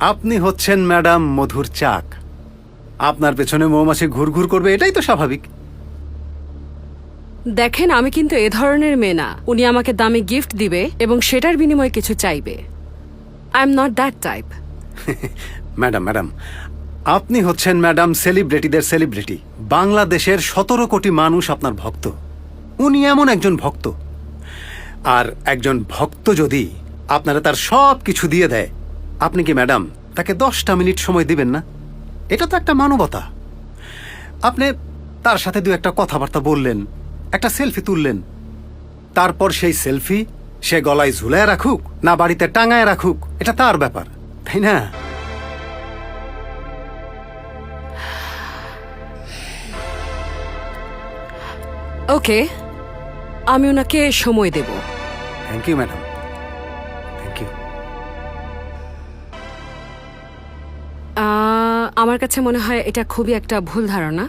আপনি হচ্ছেন ম্যাডাম মধুর চাক। আপনার পেছনে মৌমাছি ঘুরঘুর করবে এটাই তো স্বাভাবিক। দেখেন আমি কিন্তু এ ধরনের মেয়ে না। উনি আমাকে দামি গিফট দিবে এবং সেটার বিনিময়ে কিছু চাইবে। I am not that type madam madam আপনি হচ্ছেন ম্যাডাম সেলিব্রিটিদের সেলিব্রিটি। বাংলাদেশের সতেরো কোটি মানুষ আপনার ভক্ত। উনি এমন একজন ভক্ত। আর একজন ভক্ত যদি আপনারা তার সব কিছু দিয়ে দেয় আপনি কি ম্যাডাম তাকে দশটা মিনিট সময় দিবেন না? এটা তো একটা মানবতা। আপনি তার সাথে দু একটা কথাবার্তা বললেন একটা সেলফি তুললেন। তারপর সেই সেলফি সে গলায় ঝুলায় রাখুক না বাড়িতে টাঙায় রাখুক এটা তার ব্যাপার তাই না? ওকে আমি ওনাকে সময় দেব। থ্যাংক ইউ ম্যাডাম আমার কাছে মনে হয় এটা খুবই একটা ভুল ধারণা।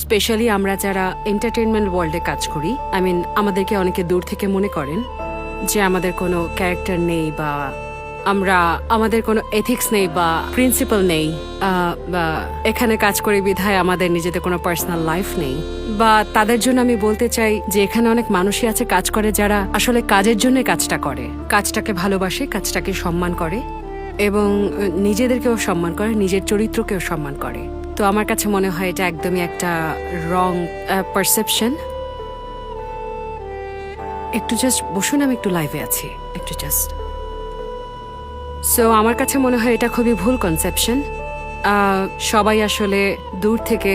স্পেশালি আমরা যারা এন্টারটেনমেন্ট ওয়ার্ল্ডে কাজ করি আই মিন আমাদেরকে অনেকে দূর থেকে মনে করেন যে আমাদের কোনো ক্যারেক্টার নেই বা আমরা, আমাদের কোনো এথিক্স নেই বা প্রিন্সিপাল নেই বা এখানে কাজ করে বিধায় আমাদের নিজেদের কোনো পার্সোনাল লাইফ নেই। বা তাদের জন্য আমি বলতে চাই যে এখানে অনেক মানুষই আছে কাজ করে যারা আসলে কাজের জন্য কাজটা করে। কাজটাকে ভালোবাসে, কাজটাকে সম্মান করে। এবং নিজেদেরকেও সম্মান করে, নিজের চরিত্রকেও সম্মান করে। তো আমার কাছে মনে হয় এটা একদমই একটা রং পারসেপশন একটু জাস্ট বসুন, আমি একটু লাইভে আছি। একটু জাস্ট সো আমার কাছে মনে হয় এটা খুবই ভুল কনসেপশন সবাই আসলে দূর থেকে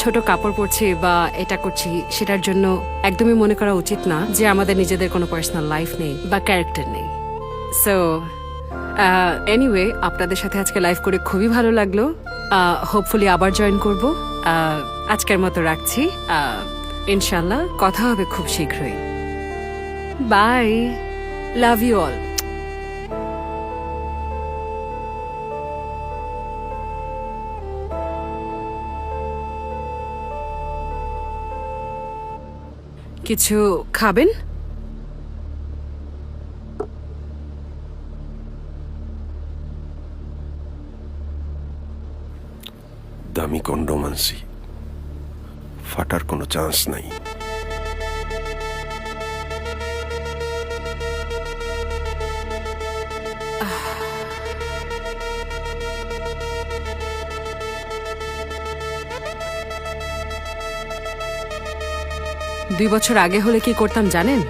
ছোট কাপড় পরছি বা এটা করছি, সেটার জন্য একদমই মনে করা উচিত না যে আমাদের নিজেদের কোনো পার্সোনাল লাইফ নেই বা ক্যারেক্টার নেই। সো এনিওয়ে আপনাদের সাথে আজকে লাইভ করে খুবই ভালো লাগল। হোপফুলি আবার জয়েন করব। আজকের মতো রাখছি। ইনশাল্লাহ কথা হবে খুব শীঘ্রই। বাই লাভ ইউ অল কিছু খাবেন? দামি কন্ডম আনছি। ফাটার কোনো চান্স নাই। দুই বছর আগে হলে কি করতাম জানেন?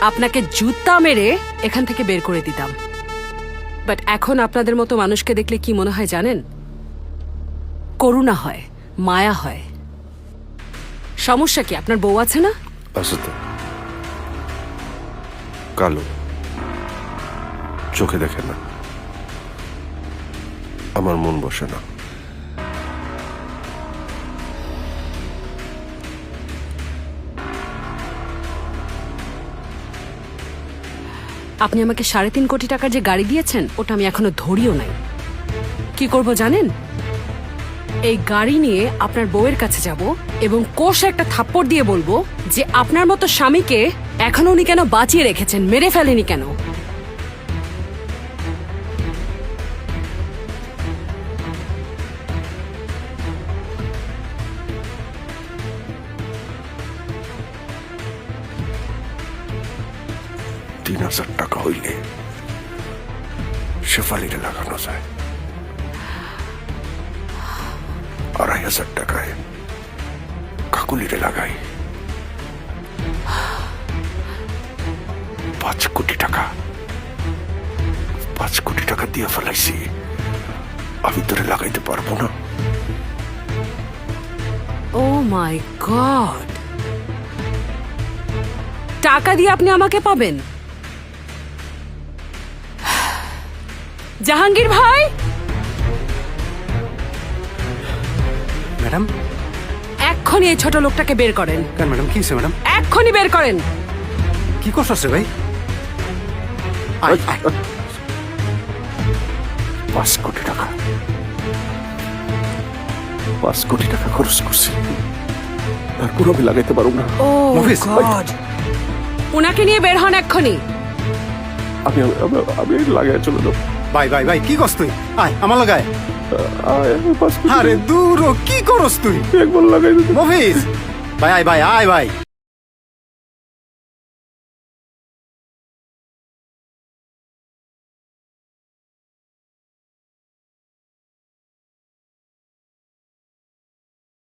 আপনাকে জুতা মেরে এখান থেকে বের করে দিতাম। বাট এখন আপনাদের মতো মানুষকে দেখলে কি মনে হয় জানেন? করুণা হয় মায়া হয়। সমস্যা কি? আপনার বউ আছে না? আছে তো। কালো। চোখে দেখে না। আমার মন বসে না। আপনি আমাকে সাড়ে তিন কোটি টাকার যে গাড়ি দিয়েছেন ওটা আমি এখনও ধরিও নাই। কি করব জানেন? এই গাড়ি নিয়ে আপনার বউয়ের কাছে যাব এবং কোষে একটা থাপ্পড় দিয়ে বলব যে আপনার মতো স্বামীকে এখনও উনি কেন বাঁচিয়ে রেখেছেন, মেরে ফেলেনি কেন? তিন হাজার টাকা হইলে শেফালিরে লাগানো যায়। হাজার টাকায় কাকুলিরে লাগাই। পাঁচ কোটি টাকা। পাঁচ কোটি টাকা দিয়ে ফেলাইছি। আমি তোরে লাগাইতে পারব না। Oh my god. টাকা দিয়ে আপনি আমাকে পাবেন? জাহাঙ্গীর ভাই? ম্যাডাম? এক্ষুনি এই ছোট লোকটাকে বের করেন। কেন ম্যাডাম? কি হয়েছে ম্যাডাম? এক্ষুনি বের করেন। কি করছে ভাই? আয়, আয়। পাঁচ কোটি টাকা। পাঁচ কোটি টাকা খরচ করছি। তারপর আমি লাগাইতে পারব না। ও মফিজ, গড। ওনাকে নিয়ে বের হন এক্ষুনি। আমি আমি- আমি লাগাই চলে যাব। ভাই ভাই ভাই কি করস তুই? আয় আমার লাগায় আরে দূর কি করস তুই? একবার লাগাই মফিজ। ভাই আয় ভাই আয় ভাই।